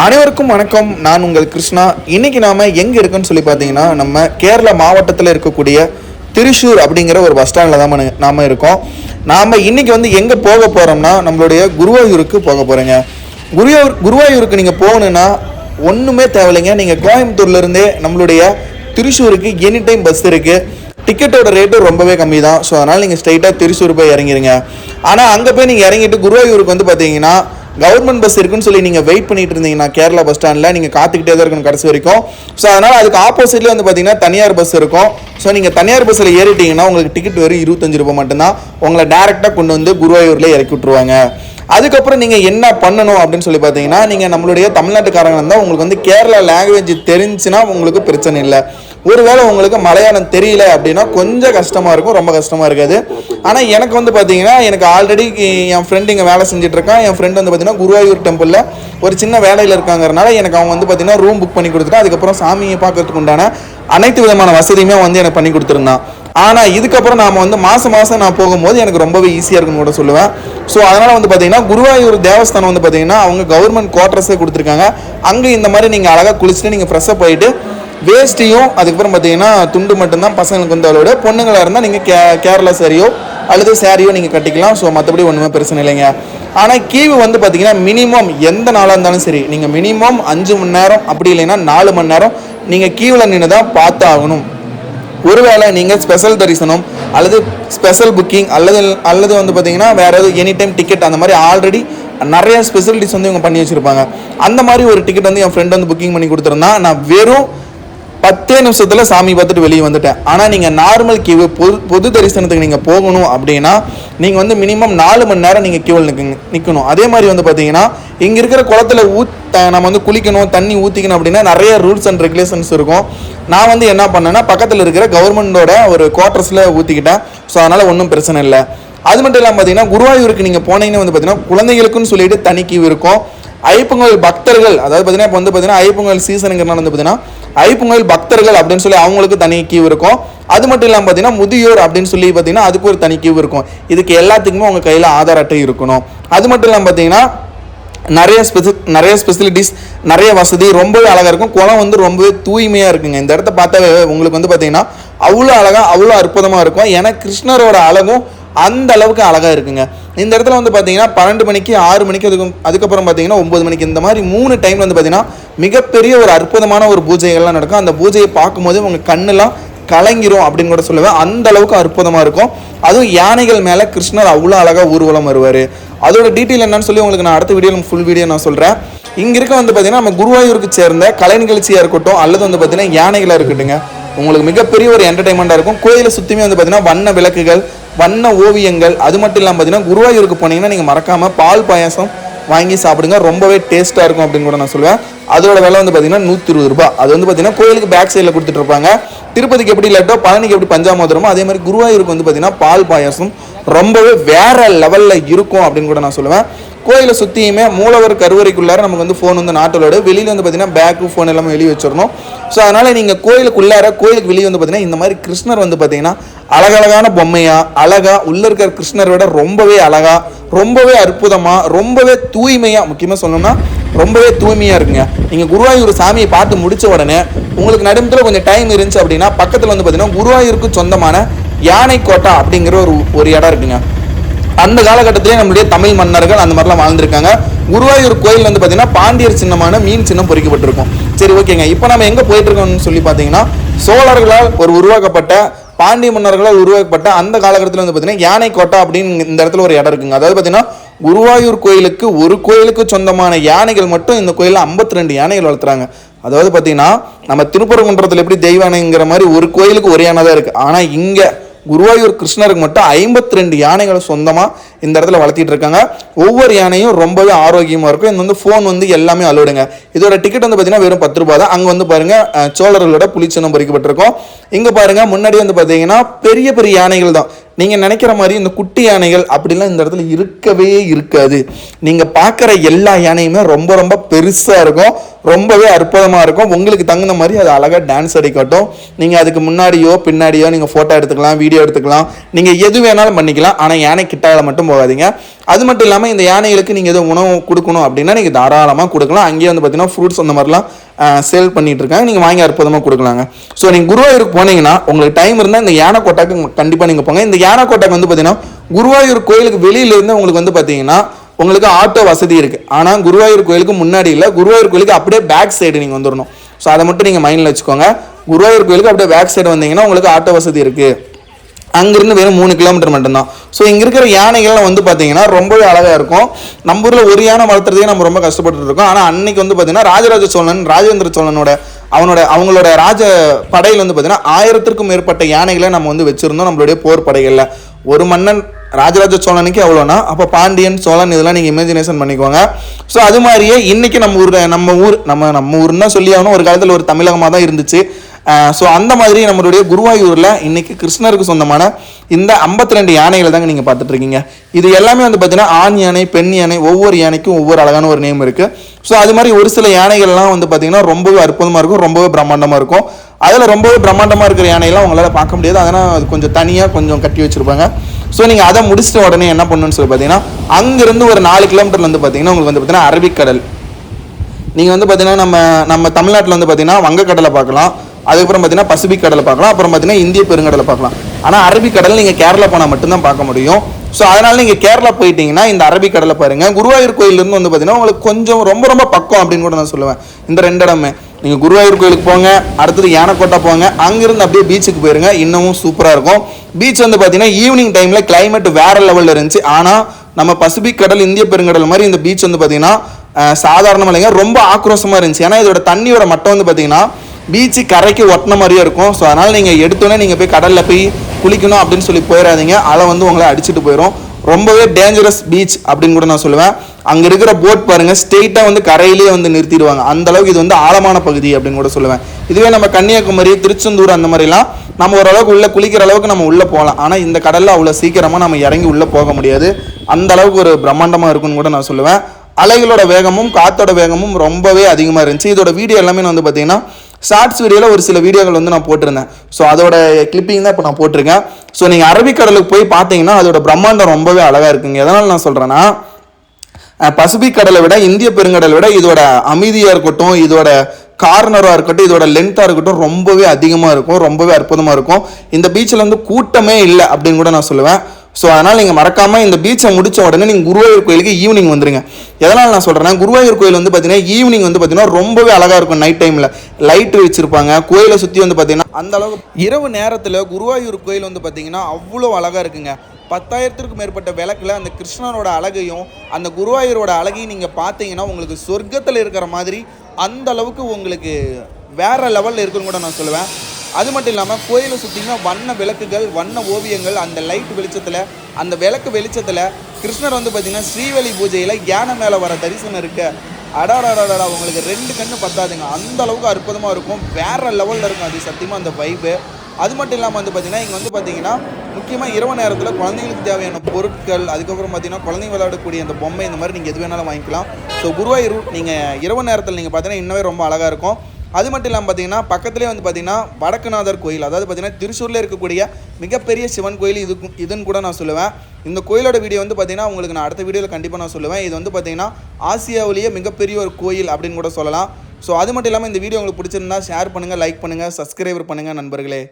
அனைவருக்கும் வணக்கம். நான் உங்கள் கிருஷ்ணா. இன்னைக்கு நாம எங்க இருக்குன்னு சொல்லி பார்த்தீங்கன்னா நம்ம கேரளா மாவட்டத்தில் இருக்கக்கூடிய திருச்சூர் அப்படிங்கிற ஒரு பஸ் ஸ்டாண்டில் தான் நாம இருக்கோம். நாம இன்னைக்கு வந்து எங்க போக போறோம்னா நம்மளுடைய குருவாயூருக்கு போக போறோங்க. குருவாயூர் குருவாயூருக்கு நீங்க போகணும்னா ஒன்றுமே தேவையில்லைங்க. நீங்கள் கோயம்புத்தூர்ல இருந்தே நம்மளுடைய திருச்சூருக்கு எனி டைம் பஸ் இருக்கு டிக்கெட்டோட ரேட்டு ரொம்பவே கம்மி தான். ஸோ அதனால் நீங்கள் ஸ்ட்ரைட்டாக திருச்சூர் போய் இறங்கிருங்க. ஆனால் அங்கே போய் நீங்கள் இறங்கிட்டு குருவாயூருக்கு வந்து பார்த்தீங்கன்னா கவர்மெண்ட் பஸ் இருக்குன்னு சொல்லி நீங்கள் வெயிட் பண்ணிட்டு இருந்தீங்கன்னா கேரளா பஸ் ஸ்டாண்டில் நீங்கள் காத்துக்கிட்டே தான் இருக்கணும் கடைசி வரைக்கும். ஸோ அதனால் அதுக்கு ஆப்போசிட்லேயே வந்து பார்த்தீங்கன்னா தனியார் பஸ் இருக்கும். ஸோ நீங்கள் தனியார் பஸ்ஸில் ஏறிட்டீங்கன்னா உங்களுக்கு டிக்கெட் வெறும் இருபத்தஞ்சு ரூபாய் மட்டும்தான். உங்களை டேரெக்டாக கொண்டு வந்து குருவாயூரில் இறக்கி விட்ருவாங்க அதுக்கப்புறம் நீங்கள் என்ன பண்ணணும் அப்படின்னு சொல்லி பார்த்தீங்கன்னா நீங்கள் நம்மளுடைய தமிழ்நாட்டுக்காரங்க இருந்தால் உங்களுக்கு வந்து கேரளா லாங்குவேஜ் தெரிஞ்சுன்னா உங்களுக்கு பிரச்சனை இல்லை. ஒருவேளை உங்களுக்கு மலையாளம் தெரியல அப்படின்னா கொஞ்சம் கஷ்டமாக இருக்கும் ரொம்ப கஷ்டமாக இருக்காது. ஆனால் எனக்கு வந்து பார்த்தீங்கன்னா எனக்கு ஆல்ரெடி என் ஃப்ரெண்டு இங்கே வேலை செஞ்சுட்டு இருக்கான் என் ஃப்ரெண்டு வந்து பார்த்தீங்கன்னா குருவாயூர் டெம்பிளில் ஒரு சின்ன வேலையில் இருக்காங்கிறனால எனக்கு அவங்க வந்து பார்த்தீங்கன்னா ரூம் புக் பண்ணி கொடுத்துட்டு அதுக்கப்புறம் சாமியை பார்க்கறதுக்கு உண்டான அனைத்து விதமான வசதியுமே வந்து எனக்கு பண்ணி கொடுத்துருந்தான். ஆனால் இதுக்கப்புறம் நாம் வந்து மாதம் மாதம் நான் போகும்போது எனக்கு ரொம்பவே ஈஸியாக இருக்குன்னு கூட சொல்லுவேன். ஸோ அதனால் வந்து பார்த்தீங்கன்னா குருவாயூர் தேவஸ்தானம் வந்து பார்த்தீங்கன்னா அவங்க கவர்மெண்ட் குவார்ட்டர்ஸே கொடுத்துருக்காங்க. அங்கே இந்த மாதிரி நீங்கள் அழகாக குளிச்சுட்டு நீங்கள் ஃப்ரெஷ்ஷாக போயிட்டு வேஷ்டியும் அதுக்கப்புறம் பார்த்தீங்கன்னா துண்டு மட்டும்தான் பசங்களுக்கு வந்து அதோட பொண்ணுங்களாக இருந்தால் நீங்கள் கே கேரளா சாரியோ அல்லது சாரியோ நீங்கள் கட்டிக்கலாம். ஸோ மற்றபடி ஒன்றுமே பிரச்சனை இல்லைங்க. ஆனால் கீவு வந்து பார்த்தீங்கன்னா மினிமம் எந்த நாளாக இருந்தாலும் சரி நீங்கள் மினிமம் அஞ்சு மணி நேரம் அப்படி இல்லைன்னா நாலு மணி நேரம் நீங்கள் கீவில் நின்று தான் பார்த்து ஆகணும் ஒருவேளை நீங்கள் ஸ்பெஷல் தரிசனம் அல்லது ஸ்பெஷல் புக்கிங் அல்லது அல்லது வந்து பார்த்தீங்கன்னா வேறு எதுவும் எனி டைம் டிக்கெட் அந்த மாதிரி ஆல்ரெடி நிறைய ஸ்பெசிலிட்டிஸ் வந்து இவங்க பண்ணி வச்சுருப்பாங்க. அந்த மாதிரி ஒரு டிக்கெட் வந்து என் ஃப்ரெண்ட் வந்து புக்கிங் பண்ணி கொடுத்துருந்தான். நான் வெறும் பத்தே நிமிஷத்தில் சாமி பார்த்துட்டு வெளியே வந்துட்டேன். ஆனால் நீங்கள் நார்மல் கியூ பொது பொது தரிசனத்துக்கு நீங்கள் போகணும் அப்படின்னா நீங்கள் வந்து மினிமம் நாலு மணி நேரம் நீங்கள் கியூவில் நிற்குங்க நிற்கணும் அதே மாதிரி வந்து பார்த்தீங்கன்னா இங்கே இருக்கிற குளத்துல ஊத் நம்ம வந்து குளிக்கணும் தண்ணி ஊற்றிக்கணும் அப்படின்னா நிறைய ரூல்ஸ் அண்ட் ரெகுலேஷன்ஸ் இருக்கும். நான் வந்து என்ன பண்ணேன்னா பக்கத்தில் இருக்கிற கவர்மெண்டோட ஒரு குவார்ட்டர்ஸில் ஊற்றிக்கிட்டேன் ஸோ அதனால் ஒன்றும் பிரச்சனை இல்லை. அது மட்டும் இல்லாமல் பார்த்தீங்கன்னா குருவாயூருக்கு நீங்கள் போனீங்கன்னு வந்து பார்த்தீங்கன்னா குழந்தைகளுக்குன்னு சொல்லிட்டு தனி கியூ இருக்கும். ஐப்பங்கோயில் பக்தர்கள் அதாவது பார்த்தீங்கன்னா இப்போ வந்து பார்த்தீங்கன்னா ஐப்பங்கோயில் சீசனுங்கிறனால வந்து பார்த்தீங்கன்னா ஐப்பொங்கல் பக்தர்கள் அப்படின்னு சொல்லி அவங்களுக்கு தனி கியூ இருக்கும். அது மட்டும் இல்லாமல் பார்த்தீங்கன்னா முதியோர் அப்படின்னு சொல்லி பார்த்தீங்கன்னா அதுக்கு ஒரு தனி கியூ இருக்கும். இதுக்கு எல்லாத்துக்குமே உங்கள் கையில் ஆதார் அட்டை இருக்கணும். அது மட்டும் இல்லாமல் பார்த்தீங்கன்னா நிறைய ஸ்பெசி நிறைய ஸ்பெசிலிட்டிஸ் நிறைய வசதி ரொம்பவே அழகாக இருக்கும். குளம் வந்து ரொம்பவே தூய்மையாக இருக்குங்க. இந்த இடத்த பார்த்தாவே உங்களுக்கு வந்து பார்த்தீங்கன்னா அவ்வளோ அழகாக அவ்வளோ அற்புதமாக இருக்கும். ஏன்னா கிருஷ்ணரோட அழகும் அந்த அளவுக்கு அழகாக இருக்குங்க. இந்த இடத்துல வந்து பார்த்தீங்கன்னா பன்னெண்டு மணிக்கு ஆறு மணிக்கு அதுக்கு அதுக்கப்புறம் பார்த்தீங்கன்னா ஒம்பது மணிக்கு இந்த மாதிரி மூணு டைம் வந்து பார்த்தீங்கன்னா மிகப்பெரிய ஒரு அற்புதமான ஒரு பூஜைகள்லாம் நடக்கும். அந்த பூஜையை பார்க்கும்போது உங்கள் கண்ணெல்லாம் கலங்கிரும் அப்படின்னு கூட சொல்லுவேன். அந்த அளவுக்கு அற்புதமாக இருக்கும். அதுவும் யானைகள் மேலே கிருஷ்ணர் அவ்வளோ அழகாக ஊர்வலம் வருவார். அதோட டீட்டெயில் என்னன்னு சொல்லி உங்களுக்கு நான் அடுத்த வீடியோ ஃபுல் வீடியோ நான் சொல்கிறேன் இங்கே இருக்க வந்து பார்த்தீங்கன்னா நம்ம குருவாயூருக்கு சேர்ந்த கலை நிகழ்ச்சியாக இருக்கட்டும் அல்லது வந்து பார்த்தீங்கன்னா யானைகளாக இருக்கட்டுங்க உங்களுக்கு மிகப்பெரிய ஒரு என்டர்டைன்மெண்ட்டாக இருக்கும். கோயிலை சுற்றியுமே வந்து பார்த்தீங்கன்னா வண்ண விளக்குகள் வண்ண ஓவியங்கள் அது மட்டும் இல்லாமல் பார்த்தீங்கன்னா குருவாயூருக்கு போனீங்கன்னா நீங்கள் மறக்காமல் பால் பாயாசம் வாங்கி சாப்பிடுங்க. ரொம்பவே டேஸ்ட்டாக இருக்கும் அப்படின்னு கூட நான் சொல்லுவேன். அதோட விலை வந்து பார்த்தீங்கன்னா நூற்றி இருபது ரூபாய். அது வந்து பார்த்தீங்கன்னா கோயிலுக்கு பேக் சைடில் கொடுத்துட்டு இருப்பாங்க. திருப்பதிக்கு எப்படி லட்டோ பழனிக்கு எப்படி பஞ்சாமோதரமோ அதே மாதிரி குருவாயூருக்கு வந்து பார்த்தீங்கன்னா பால் பாயாசம் ரொம்பவே வேற லெவலில் இருக்கும் அப்படின்னு கூட நான் சொல்லுவேன். கோயிலை சுற்றியுமே மூலவர் கருவறைக்குள்ளார நமக்கு வந்து ஃபோன் வந்து நாட்டலோட வெளியில் வந்து பார்த்தீங்கன்னா பேக்கு ஃபோன் எல்லாமே வெளியே வச்சிடணும். ஸோ அதனால் நீங்கள் கோயிலுக்குள்ளார கோயிலுக்கு வெளியே வந்து பார்த்தீங்கன்னா இந்த மாதிரி கிருஷ்ணர் வந்து பார்த்தீங்கன்னா அழகழகான பொம்மையாக அழகா உள்ளே இருக்கிற கிருஷ்ணரை விட ரொம்பவே அழகாக ரொம்பவே அற்புதமாக ரொம்பவே தூய்மையாக முக்கியமாக சொல்லணும்னா ரொம்பவே தூய்மையாக இருக்குங்க. நீங்கள் குருவாயூர் சாமியை பார்த்து முடித்த உடனே உங்களுக்கு நடுமத்தில் கொஞ்சம் டைம் இருந்துச்சு அப்படின்னா பக்கத்தில் வந்து பார்த்தீங்கன்னா குருவாயூருக்கு சொந்தமான யானைக்கோட்டா அப்படிங்கிற ஒரு ஒரு இடம் இருக்குங்க. அந்த காலகட்டத்திலே நம்மளுடைய தமிழ் மன்னர்கள் அந்த மாதிரிலாம் வாழ்ந்திருக்காங்க. குருவாயூர் கோயில் வந்து பார்த்தீங்கன்னா பாண்டியர் சின்னமான மீன் சின்னம் பொறிக்கப்பட்டிருக்கும். சரி ஓகேங்க. இப்போ நம்ம எங்கே போயிட்டு இருக்கோம்னு சொல்லி பார்த்தீங்கன்னா சோழர்களால் ஒரு உருவாக்கப்பட்ட பாண்டிய மன்னர்களால் உருவாக்கப்பட்ட அந்த காலகட்டத்தில் வந்து பார்த்தீங்கன்னா யானை கோட்டை அப்படின்னு இந்த இடத்துல ஒரு இடம் இருக்குங்க. அதாவது பார்த்தீங்கன்னா குருவாயூர் கோயிலுக்கு ஒரு கோயிலுக்கு சொந்தமான யானைகள் மட்டும் இந்த கோயிலில் 52 ரெண்டு யானைகள் வளர்த்துறாங்க. அதாவது பார்த்தீங்கன்னா நம்ம திருப்பரங்குன்றத்தில் எப்படி தெய்வானைங்கிற மாதிரி ஒரு கோயிலுக்கு ஒரு யானை தான் இருக்குது ஆனால் இங்கே குருவாயூர் கிருஷ்ணருக்கு மட்டும் 52 ரெண்டு யானைகளை சொந்தமாக இந்த இடத்துல வளர்த்திட்டு இருக்காங்க. ஒவ்வொரு யானையும் ரொம்பவே ஆரோக்கியமாக இருக்கும். இந்த வந்து ஃபோன் வந்து எல்லாமே அலோடுங்க. இதோட டிக்கெட் வந்து பார்த்தீங்கன்னா வெறும் பத்து ரூபாய் தான். அங்கே வந்து பாருங்கள் சோழர்களோட புலிச்சின்னம் பொறிக்கப்பட்டிருக்கும். இங்கே பாருங்கள் முன்னாடி வந்து பார்த்தீங்கன்னா பெரிய பெரிய யானைகள் தான். நீங்கள் நினைக்கிற மாதிரி இந்த குட்டி யானைகள் அப்படிலாம் இந்த இடத்துல இருக்கவே இருக்காது. நீங்கள் பார்க்குற எல்லா யானையுமே ரொம்ப ரொம்ப பெருசாக இருக்கும். ரொம்பவே அற்புதமாக இருக்கும். உங்களுக்கு தகுந்த மாதிரி அது அழகாக டான்ஸ் அடிக்கட்டும். நீங்கள் அதுக்கு முன்னாடியோ பின்னாடியோ நீங்கள் ஃபோட்டோ எடுத்துக்கலாம் வீடியோ எடுத்துக்கலாம். நீங்கள் எது வேணாலும் பண்ணிக்கலாம். ஆனால் யானை கிட்டால மட்டும் போகாதீங்க. அது மட்டும் இல்லாமல் இந்த யானைகளுக்கு நீங்கள் எதுவும் உணவு கொடுக்கணும் அப்படின்னா நீங்கள் தாராளமாக கொடுக்கலாம். அங்கேயே வந்து பார்த்தீங்கன்னா ஃப்ரூட்ஸ் அந்த மாதிரிலாம் சேல் பண்ணிட்டு இருக்காங்க. நீங்கள் வாங்கி அற்புதமாக கொடுக்கலாங்க. ஸோ நீங்கள் குருவாயூருக்கு போனீங்கன்னா உங்களுக்கு டைம் இருந்தால் இந்த யானை கோட்டாக்கு கண்டிப்பாக நீங்கள் போங்க. இந்த யானை கோட்டாக்கு வந்து பார்த்தீங்கன்னா குருவாயூர் கோயிலுக்கு வெளியிலேருந்து உங்களுக்கு வந்து பார்த்தீங்கன்னா உங்களுக்கு ஆட்டோ வசதி இருக்குது ஆனால் குருவாயூர் கோயிலுக்கு முன்னாடி இல்லை குருவாயூர் கோயிலுக்கு அப்படியே பேக் சைடு நீங்கள் வந்துடணும் ஸோ அதை மட்டும் நீங்கள் மைண்டில் வச்சுக்கோங்க. குருவாயூர் கோயிலுக்கு அப்படியே பேக் சைடு வந்தீங்கன்னா உங்களுக்கு ஆட்டோ வசதி இருக்குது அங்கிருந்து வெறும் மூணு கிலோமீட்டர் மட்டும்தான். ஸோ இங்கே இருக்கிற யானைகள்லாம் வந்து பார்த்தீங்கன்னா ரொம்பவே அழகாக இருக்கும். நம்ம ஊரில் ஒரு யானை வளர்த்துறதே நம்ம ரொம்ப கஷ்டப்பட்டு இருக்கோம். ஆனால் அன்னைக்கு வந்து பார்த்தீங்கன்னா ராஜராஜ சோழன் ராஜேந்திர சோழனோட அவனோட அவங்களோட ராஜ படையில் வந்து பார்த்தீங்கன்னா ஆயிரத்திற்கும் மேற்பட்ட யானைகளை நம்ம வந்து வச்சுருந்தோம் நம்மளுடைய போர் படைகளில். ஒரு மன்னன் ராஜராஜ சோழனுக்கு எவ்வளோனா அப்போ பாண்டியன் சோழன் இதெல்லாம் நீங்கள் இமேஜினேஷன் பண்ணிக்கோங்க. ஸோ அது மாதிரியே இன்றைக்கி நம்ம ஊர் நம்ம ஊர் நம்ம நம்ம ஊர்னா சொல்லி ஆகணும். ஒரு காலத்தில் ஒரு தமிழகமாக தான் இருந்துச்சு. ஸோ அந்த மாதிரி நம்மளுடைய குருவாயூரில் இன்றைக்கி கிருஷ்ணருக்கு சொந்தமான இந்த 52 ரெண்டு யானைகளை தாங்க நீங்கள் பார்த்துட்ருக்கீங்க இது எல்லாமே வந்து பார்த்தீங்கன்னா ஆண் யானை பெண் யானை ஒவ்வொரு யானைக்கும் ஒவ்வொரு அழகான ஒரு நேம் இருக்குது ஸோ அது மாதிரி ஒரு சில யானைகள்லாம் வந்து பார்த்திங்கன்னா ரொம்பவே அற்புதமாக இருக்கும் ரொம்பவே பிரம்மாண்டமாக இருக்கும். அதில் ரொம்பவே பிரம்மாண்டமாக இருக்கிற யானையெல்லாம் உங்களால் பார்க்க முடியாது. அதனால் அது கொஞ்சம் தனியாக கொஞ்சம் கட்டி வச்சுருப்பாங்க. ஸோ நீங்கள் அதை முடிச்சிட்ட உடனே என்ன பண்ணணும்னு சொல்லி பார்த்தீங்கன்னா அங்கேருந்து ஒரு நாலு கிலோமீட்டர்ல வந்து பார்த்தீங்கன்னா உங்களுக்கு வந்து பார்த்தீங்கன்னா அரபிக்கடல். நீங்கள் வந்து பார்த்தீங்கன்னா நம்ம நம்ம தமிழ்நாட்டில் வந்து பார்த்தீங்கன்னா வங்கக்கடலை பார்க்கலாம். அதுக்கப்புறம் பார்த்தீங்கன்னா பசிபிக் கடலை பார்க்கலாம். அப்புறம் பார்த்தீங்கன்னா இந்திய பெருங்கடலை பார்க்கலாம். ஆனால் அரபிக்கடல் நீங்கள் கேரளா போனால் மட்டும்தான் பார்க்க முடியும். ஸோ அதனால் நீங்கள் கேரளா போயிட்டீங்கன்னா இந்த அரபிக்கடலை பாருங்கள் குருவாயூர் கோயிலேருந்து வந்து பார்த்தீங்கன்னா உங்களுக்கு கொஞ்சம் ரொம்ப ரொம்ப பக்கம் அப்படின்னு கூட நான் சொல்லுவேன். இந்த ரெண்டு இடமே. நீங்கள் குருவாயூர் கோயிலுக்கு போங்க. அடுத்தது யானைக்கோட்டை போங்க. அங்கேருந்து அப்படியே பீச்சுக்கு போயிருங்க. இன்னமும் சூப்பராக இருக்கும். பீச் வந்து பார்த்தீங்கன்னா ஈவினிங் டைமில் கிளைமேட் வேறு லெவலில் இருந்துச்சு. ஆனால் நம்ம பசிபிக் கடல் இந்திய பெருங்கடல் மாதிரி இந்த பீச் வந்து பார்த்தீங்கன்னா சாதாரணமாக இல்லைங்க. ரொம்ப ஆக்ரோஷமாக இருந்துச்சு. ஏன்னா இதோட தண்ணியோட மட்டம் வந்து பார்த்தீங்கன்னா பீச்சு கரைக்கு ஒட்டின மாதிரியே இருக்கும். ஸோ அதனால் நீங்கள் எடுத்தோன்னே நீங்கள் போய் கடலில் போய் குளிக்கணும் அப்படின்னு சொல்லி போயிடாதீங்க அலை வந்து உங்களை அடிச்சுட்டு போயிடும் ரொம்பவே டேஞ்சரஸ் பீச் அப்படின்னு கூட நான் சொல்லுவேன். அங்கே இருக்கிற போட் பாருங்கள் ஸ்ட்ரெயிட்டாக வந்து கரையிலேயே வந்து நிறுத்திடுவாங்க. அந்த அளவுக்கு இது வந்து ஆழமான பகுதி அப்படின்னு கூட சொல்லுவேன். இதுவே நம்ம கன்னியாகுமரி திருச்செந்தூர் அந்த மாதிரிலாம் நம்ம ஓரளவுக்கு உள்ளே குளிக்கிற அளவுக்கு நம்ம உள்ளே போகலாம். ஆனால் இந்த கடலில் அவ்வளோ சீக்கிரமாக நம்ம இறங்கி உள்ளே போக முடியாது. அந்த அளவுக்கு ஒரு பிரம்மாண்டமாக இருக்குன்னு கூட நான் சொல்லுவேன். அலைகளோட வேகமும் காத்தோட வேகமும் ரொம்பவே அதிகமாக இருந்துச்சு. இதோட வீடியோ எல்லாமே வந்து பார்த்தீங்கன்னா ஷார்ட்ஸ் வீடியோவில் ஒரு சில வீடியோக்கள் வந்து நான் போட்டிருந்தேன். ஸோ அதோட கிளிப்பிங் தான் இப்போ நான் போட்டிருக்கேன். ஸோ நீங்கள் அரபிக்கடலுக்கு போய் பார்த்தீங்கன்னா அதோட பிரம்மாண்டம் ரொம்பவே அழகாக இருக்குங்க. எதனால் நான் சொல்கிறேன்னா பசிபிக் கடலை விட இந்திய பெருங்கடலை விட இதோட அமைதியாக இருக்கட்டும் இதோட கார்னராக இருக்கட்டும் இதோட லென்த்தாக இருக்கட்டும் ரொம்பவே அதிகமாக இருக்கும் ரொம்பவே அற்புதமாக இருக்கும். இந்த பீச்சில் வந்து கூட்டமே இல்லை அப்படின்னு கூட நான் சொல்லுவேன். ஸோ அதனால் நீங்கள் மறக்காமல் இந்த பீச்சை முடித்த உடனே நீங்கள் குருவாயூர் கோயிலுக்கு ஈவினிங் வந்துருங்க. எதனால் நான் சொல்கிறேன்னா குருவாயூர் கோயில் வந்து பார்த்தீங்கன்னா ஈவினிங் வந்து பார்த்தீங்கன்னா ரொம்பவே அழகாக இருக்கும் நைட் டைமில் லைட் வச்சுருப்பாங்க. கோயிலை சுற்றி வந்து பார்த்தீங்கன்னா அந்த அளவுக்கு இரவு நேரத்தில் குருவாயூர் கோயில் வந்து பார்த்தீங்கன்னா அவ்வளோ அழகாக இருக்குங்க. பத்தாயிரத்திற்கும் மேற்பட்ட விளக்கில் அந்த கிருஷ்ணனோட அழகையும் அந்த குருவாயூரோட அழகையும் நீங்கள் பார்த்தீங்கன்னா உங்களுக்கு சொர்க்கத்தில் இருக்கிற மாதிரி அந்த அளவுக்கு உங்களுக்கு வேற லெவலில் இருக்குன்னு கூட நான் சொல்லுவேன். அது மட்டும் இல்லாமல் கோயிலை சுற்றிங்கன்னா வண்ண விளக்குகள் வண்ண ஓவியங்கள் அந்த லைட் வெளிச்சத்தில் அந்த விளக்கு வெளிச்சத்தில் கிருஷ்ணர் வந்து பார்த்தீங்கன்னா ஸ்ரீவலி பூஜையில் யானை மேலே வர தரிசனம் இருக்க. அடாடாடாடா உங்களுக்கு ரெண்டு கண்ணு பத்தாதுங்க. அந்த அளவுக்கு அற்புதமாக இருக்கும். வேற லெவலில் இருக்கும் அது சத்தியமாக அந்த வைப்பு அது மட்டும் இல்லாமல் வந்து பார்த்தீங்கன்னா இங்கே வந்து பார்த்தீங்கன்னா முக்கியமாக இரவு நேரத்தில் குழந்தைங்களுக்கு தேவையான பொருட்கள் அதுக்கப்புறம் பார்த்தீங்கன்னா குழந்தைங்க விளையாடக்கூடிய அந்த பொம்மை இந்த மாதிரி நீங்கள் எது வேணாலும் வாங்கிக்கலாம். ஸோ குருவாயூர் நீங்கள் இரவு நேரத்தில் நீங்கள் பார்த்தீங்கன்னா இன்னவே ரொம்ப அழகாக இருக்கும். அது மட்டும் இல்லாமல் பார்த்தீங்கன்னா பக்கத்துலேயே வந்து பார்த்தீங்கன்னா வடக்குநாதர் கோயில் அதாவது பார்த்தீங்கன்னா திருச்சூரில் இருக்கக்கூடிய மிகப்பெரிய சிவன் கோயில் இதுக்கும் இதுன்னு கூட நான் சொல்லுவேன். இந்த கோயிலோட வீடியோ வந்து பார்த்தீங்கன்னா உங்களுக்கு நான் அடுத்த வீடியோவில் கண்டிப்பாக நான் சொல்லுவேன். இது வந்து பார்த்தீங்கன்னா ஆசியாவிலேயே மிகப்பெரிய ஒரு கோயில் அப்படின்னு கூட சொல்லலாம். ஸோ அது மட்டும் இல்லாமல் இந்த வீடியோ உங்களுக்கு பிடிச்சிருந்தா ஷேர் பண்ணுங்கள் லைக் பண்ணுங்கள் சப்ஸ்கிரைபர் பண்ணுங்கள் நண்பர்களே.